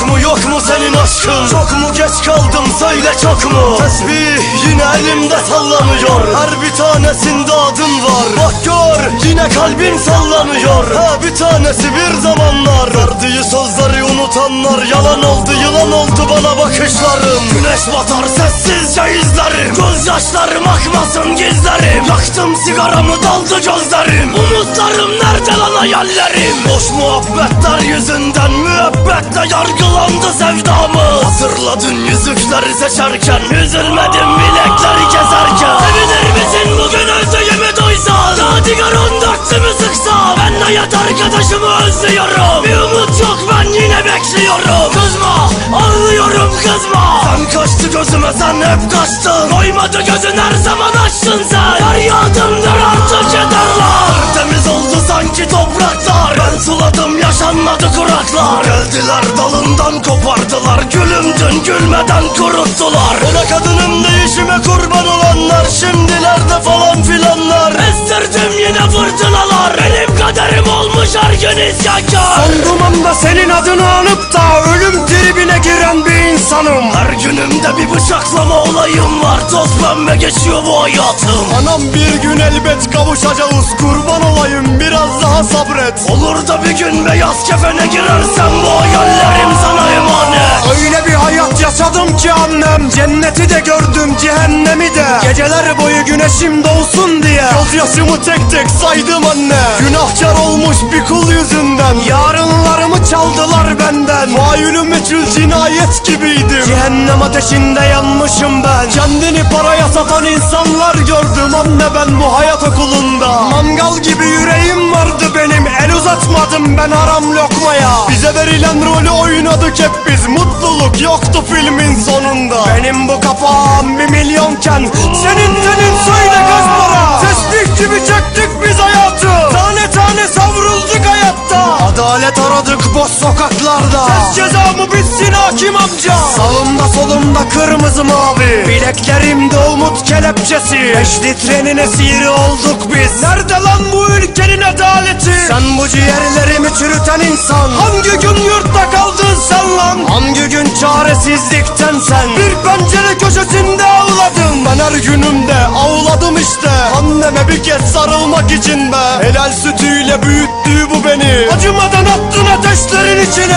çok mu senin aşkın? Çok mu geç kaldım söyle çok mu? Tesbih yine elimde sallanıyor. Her bir tanesinde adın var. Bak gör yine kalbin sallanıyor. Ha bir tanesi bir zamanlar. Verdiği sözleri unutanlar Yalan oldu yılan oldu bana bakışlarım. Güneş batar sessizce izlerim. Gözyaşlarım akmasın gizlerim. Yaktım sigaramı daldı gözlerim. Umutlarım nerede lan hayallerim Boş muhabbetler yüzünden Müebbetle yargılandı sevdamı Hatırladın yüzükleri seçerken Üzülmedim bilekleri keserken Sevinir misin bugün öldüğümü duysan? Yadigar on dörtlümü sıksa? Ben hayat arkadaşımı özlüyorum. Bir umut yok ben bekliyorum. Kızma. Ağlıyorum kızma. Sen kaçtı gözüme sen hep kaçtın. Doymadı gözün her zaman açtın sen. Her yağdımdır artık yeterler. Temiz oldu sanki topraklar. Ben suladım yaşanmadı kuraklar. Geldiler dalından kopardılar. Gülümdün gülmeden kuruttular. Ona kadının değişime kurban olanlar. Şimdilerde falan filanlar. Estirdim yine fırtınalar gün isyankar Son dumanda senin adını anıp da ölüm tribine giren bir insanım. Her günümde bir bıçaklama olayım var. Toz pembe geçiyor bu hayatım. Anam bir gün elbet kavuşacağız. Kurban olayım biraz daha sabret. Olur da bir gün beyaz kefene girersen Bu hayallerim sana emanet. Öyle bir yaşadım ki annem Cenneti de gördüm cehennemi de. Geceler boyu güneşim doğsun diye. Gözyaşımı tek tek saydım anne. Günahkar olmuş bir kul yüzünden. Yarınlarımı çaldılar benden. Failüm meçhul cinayet gibiydim. Cehennem ateşinde yanmışım ben. Kendini paraya satan insanlar gördüm anne ben bu hayat okulunda. Mangal ben haram lokmaya Bize verilen rolü oynadık hep biz. Mutluluk yoktu filmin sonunda. Benim bu kafam bir milyonken Senin senin söyle kaç para gibi çektik biz hayatı. Tane tane savrulduk hayatta. Adalet aradık boş sokaklarda. Ses cezamı bitsin hakim amca? Sağımda solumda kırmızı mavi. Bileklerimde umut kelepçesi. Beşli trenin esiri olduk biz. Nerede lan bu ülkenin adaleti Sen bu ciğerlerimi çürüten insan. Hangi gün yurtta kaldın sen lan? Hangi gün çaresizlikten sen? Bir pencere köşesinde ağladın. Ben her günümde ağladım işte. Anneme bir kez sarılmak için be. Helal sütüyle büyüttü bu beni. Acımadan attın ateşlerin içine